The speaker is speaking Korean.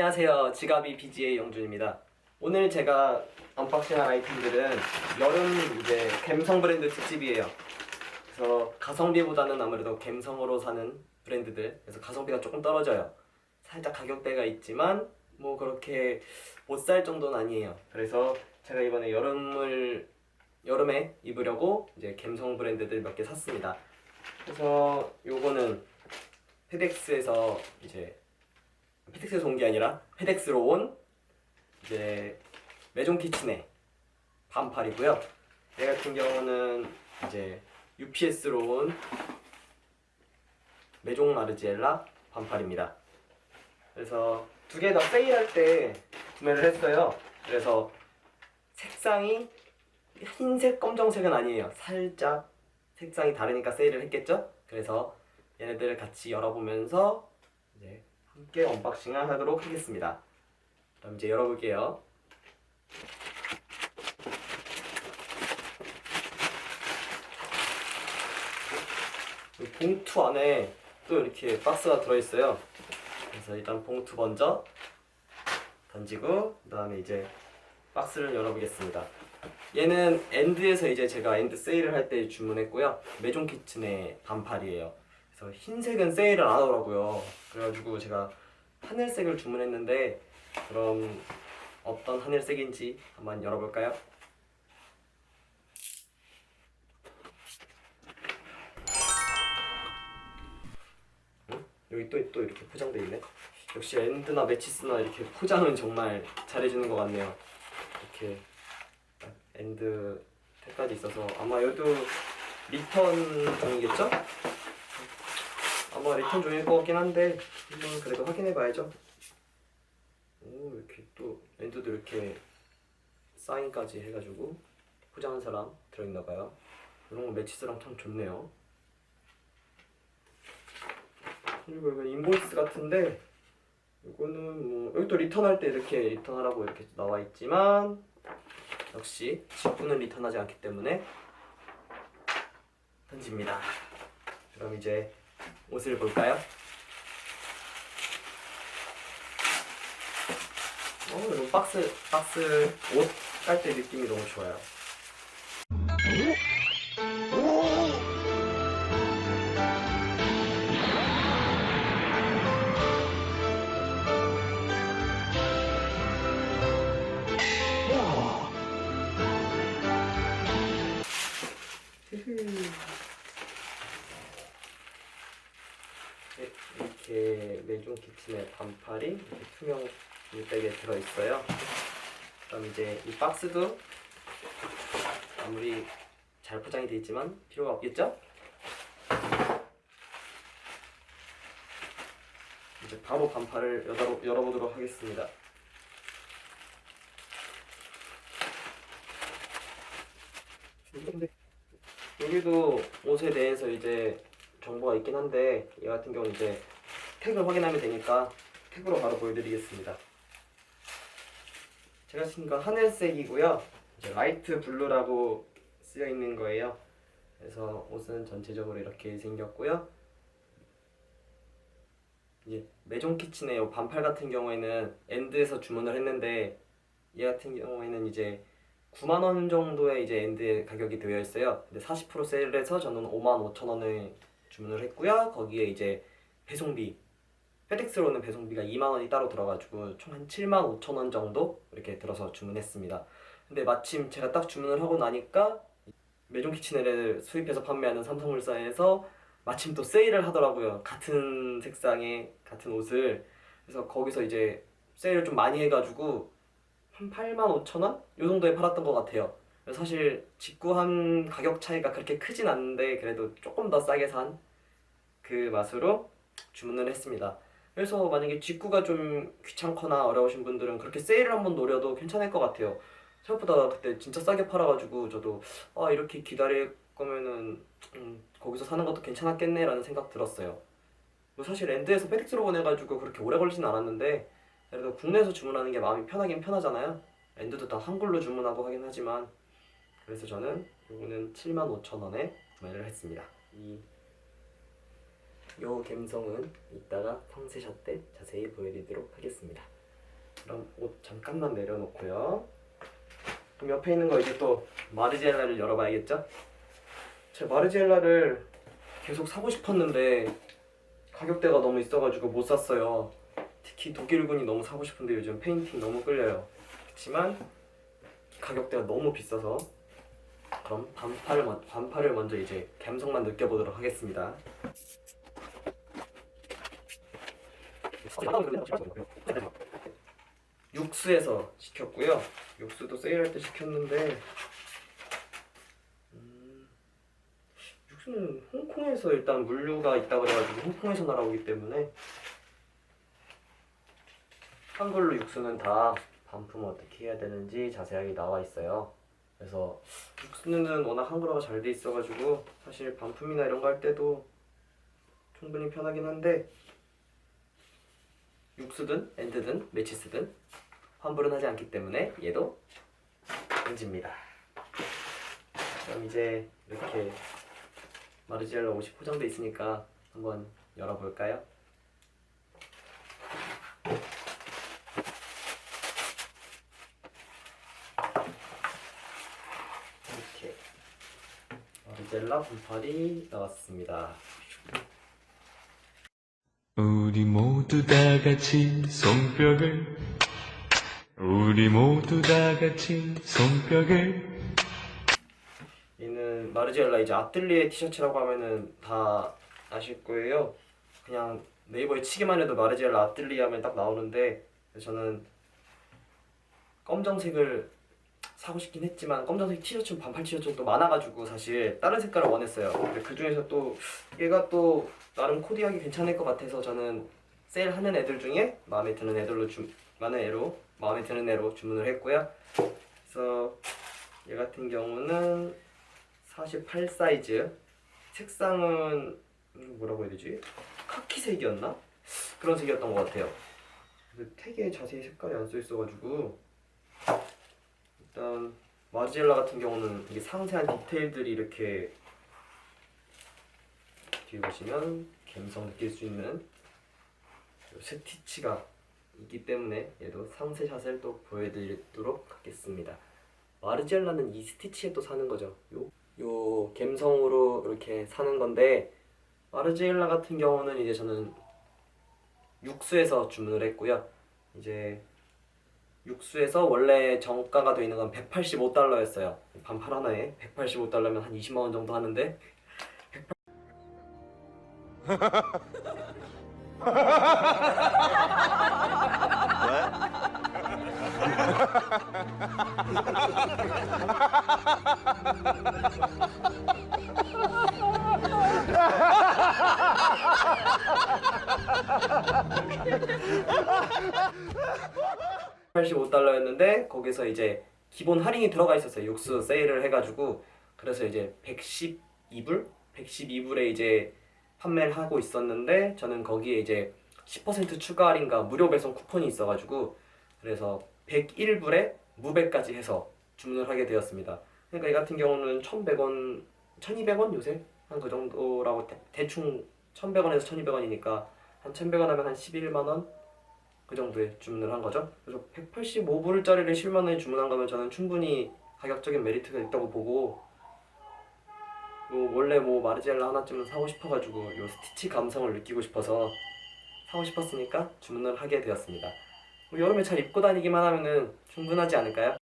안녕하세요. 지갑이 BGA 영준입니다. 오늘 제가 언박싱할 아이템들은 여름 이제 갬성 브랜드 특집이에요. 그래서 가성비보다는 아무래도 갬성으로 사는 브랜드들. 그래서 가성비가 조금 떨어져요. 살짝 가격대가 있지만 뭐 그렇게 못 살 정도는 아니에요. 그래서 제가 이번에 여름을 여름에 입으려고 이제 갬성 브랜드들 몇 개 샀습니다. 그래서 요거는 페덱스에서 이제 페덱스에서 온 게 아니라 페덱스로 온 이제 메종 키친의 반팔이고요. 얘 같은 경우는 이제 UPS로 온 메종 마르지엘라 반팔입니다. 그래서 두 개 다 세일할 때 구매를 했어요. 그래서 색상이 흰색, 검정색은 아니에요. 살짝 색상이 다르니까 세일을 했겠죠? 그래서 얘네들을 같이 열어보면서 이제 함께 언박싱을 하도록 하겠습니다. 그럼 이제 열어볼게요. 이 봉투 안에 또 이렇게 박스가 들어있어요. 그래서 일단 봉투 먼저 던지고 그 다음에 이제 박스를 열어보겠습니다. 얘는 엔드에서 이제 제가 엔드 세일을 할 때 주문했고요. 메종 키친의 반팔이에요. 그래서 흰색은 세일을 안 하더라고요. 그래가지고 제가 하늘색을 주문했는데 그럼 어떤 하늘색인지 한번 열어볼까요? 응? 여기 또, 또 이렇게 포장돼 있네. 역시 엔드나 매치스나 이렇게 포장은 정말 잘해주는 것 같네요. 이렇게 딱 엔드 택까지 있어서 아마 여기도 리턴 종이겠죠? 아마 리턴 종일 것 같긴 한데 한번 그래도 확인해 봐야죠. 오 이렇게 또 엔드도 이렇게 사인까지 해가지고 포장한 사람 들어있나 봐요. 이런 거 매치스랑 참 좋네요. 그리고 이건 인보이스 같은데 이거는 뭐 여기 또 리턴할 때 이렇게 리턴하라고 이렇게 나와 있지만 역시 직구는 리턴하지 않기 때문에 던집니다. 그럼 이제 옷을 볼까요? 어, 이거 박스 박스 옷 깔 때 느낌이 너무 좋아요. 이렇게 메종 키친의 반팔이 투명 물백에 들어있어요. 그럼 이제 이 박스도 아무리 잘 포장이 되어 있지만 필요가 없겠죠? 이제 바로 반팔을 열어, 열어보도록 하겠습니다. 여기도 옷에 대해서 이제 정보가 있긴 한데 얘 같은 경우는 이제 택을 확인하면 되니까 택으로 바로 보여드리겠습니다. 제가 쓴 건 하늘색이고요. 이제 라이트 블루라고 쓰여 있는 거예요. 그래서 옷은 전체적으로 이렇게 생겼고요. 이제 메종 키친의 이 반팔 같은 경우에는 엔드에서 주문을 했는데 얘 같은 경우에는 이제 9만 원 정도의 이제 엔드 가격이 되어 있어요. 근데 40% 세일해서 저는 5만 5천 원에 주문을 했고요. 거기에 이제 배송비 페덱스로 는 배송비가 2만 원이 따로 들어가지고 총 한 7만 5천 원 정도 이렇게 들어서 주문했습니다. 근데 마침 제가 딱 주문을 하고 나니까 메종 키친을 수입해서 판매하는 삼성물산에서 마침 또 세일을 하더라고요. 같은 색상의 같은 옷을 그래서 거기서 이제 세일을 좀 많이 해가지고 한 8만 5천 원? 요 정도에 팔았던 것 같아요. 사실 직구한 가격 차이가 그렇게 크진 않는데 그래도 조금 더 싸게 산 그 맛으로 주문을 했습니다. 그래서 만약에 직구가 좀 귀찮거나 어려우신 분들은 그렇게 세일을 한번 노려도 괜찮을 것 같아요. 생각보다 그때 진짜 싸게 팔아가지고 저도 아 이렇게 기다릴 거면은 음, 거기서 사는 것도 괜찮았겠네라는 생각 들었어요. 뭐 사실 엔드에서 페덱스로 보내가지고 그렇게 오래 걸리진 않았는데 그래도 국내에서 주문하는 게 마음이 편하긴 편하잖아요. 엔드도 다 한글로 주문하고 하긴 하지만 그래서 저는 요거는 75,000원에 구매를 했습니다. 이 요 갬성은 이따가 상세샷 때 자세히 보여드리도록 하겠습니다. 그럼 옷 잠깐만 내려놓고요. 그럼 옆에 있는 거 이제 또 마르지엘라를 열어봐야겠죠? 제가 마르지엘라를 계속 사고 싶었는데 가격대가 너무 있어가지고 못 샀어요. 특히 독일군이 너무 사고 싶은데 요즘 페인팅 너무 끌려요. 그렇지만 가격대가 너무 비싸서 그럼 반팔을 먼- 반팔을 먼저 이제 감성만 느껴보도록 하겠습니다. 육수에서 시켰고요. 육수도 세일할 때 시켰는데 음, 육수는 홍콩에서 일단 물류가 있다 그래가지고 홍콩에서 날아오기 때문에 한글로 육수는 다 반품 어떻게 해야 되는지 자세하게 나와 있어요. 그래서 육수는 워낙 한글화가 잘 돼 있어가지고 사실 반품이나 이런 거 할 때도 충분히 편하긴 한데 육수든 엔드든 매치스든 환불은 하지 않기 때문에 얘도 금지입니다. 그럼 이제 이렇게 마르지엘라 옷이 포장돼 있으니까 한번 열어볼까요? 이렇게 마르젤라 분팔이 나왔습니다. 우리 모두 다 같이 손뼉을 우리 모두 다 같이 손뼉을 얘는 마르지엘라 이제 아틀리에 티셔츠라고 하면은 다 아실 거예요. 그냥 네이버에 치기만 해도 마르지엘라 아틀리에 하면 딱 나오는데 저는 검정색을 사고 싶긴 했지만 검정색 티셔츠 반팔 티셔츠는 또 많아가지고 사실 다른 색깔을 원했어요. 근데 그 중에서 또 얘가 또 나름 코디하기 괜찮을 것 같아서 저는 세일하는 애들 중에 마음에 드는 애들로 주 많은 애로 마음에 드는 애로 주문을 했고요. 그래서 얘 같은 경우는 48 사이즈 색상은 음, 뭐라고 해야 되지? 카키색이었나? 그런 색이었던 것 같아요. 근데 택에 자세히 색깔이 안 써 있어가지고 마르젤라 같은 경우는 이게 상세한 디테일들이 이렇게 뒤에 보시면 감성 느낄 수 있는 요 스티치가 있기 때문에 얘도 상세 샷을 또 보여드리도록 하겠습니다. 마르젤라는 이 스티치에 또 사는 거죠. 요, 요 감성으로 이렇게 사는 건데 마르젤라 같은 경우는 이제 저는 육수에서 주문을 했고요. 이제 육수에서 원래 정가가 되어 있는 건 185달러였어요. 반팔 하나에 185달러면 한 20만 원 정도 하는데 85달러였는데 거기서 이제 기본 할인이 들어가 있었어요. 육수 음. 세일을 해가지고. 그래서 이제 112불, 112불에 이제 판매를 하고 있었는데 저는 거기에 이제 10% 추가 할인과 무료 배송 쿠폰이 있어가지고 그래서 101불에 무배까지 해서 주문을 하게 되었습니다. 그러니까 이 같은 경우는 1,100원, 1,200원 요새? 한 그 정도라고 대, 충 1,100원에서 1,200원이니까 한 1,100원 하면 한 11만 원? 그 정도에 주문을 한 거죠. 그래서 185불짜리를 10만 원에 주문한 거면 저는 충분히 가격적인 메리트가 있다고 보고 뭐 원래 뭐 마르지엘라 하나쯤은 사고 싶어가지고 요 스티치 감성을 느끼고 싶어서 사고 싶었으니까 주문을 하게 되었습니다. 뭐 여름에 잘 입고 다니기만 하면은 충분하지 않을까요?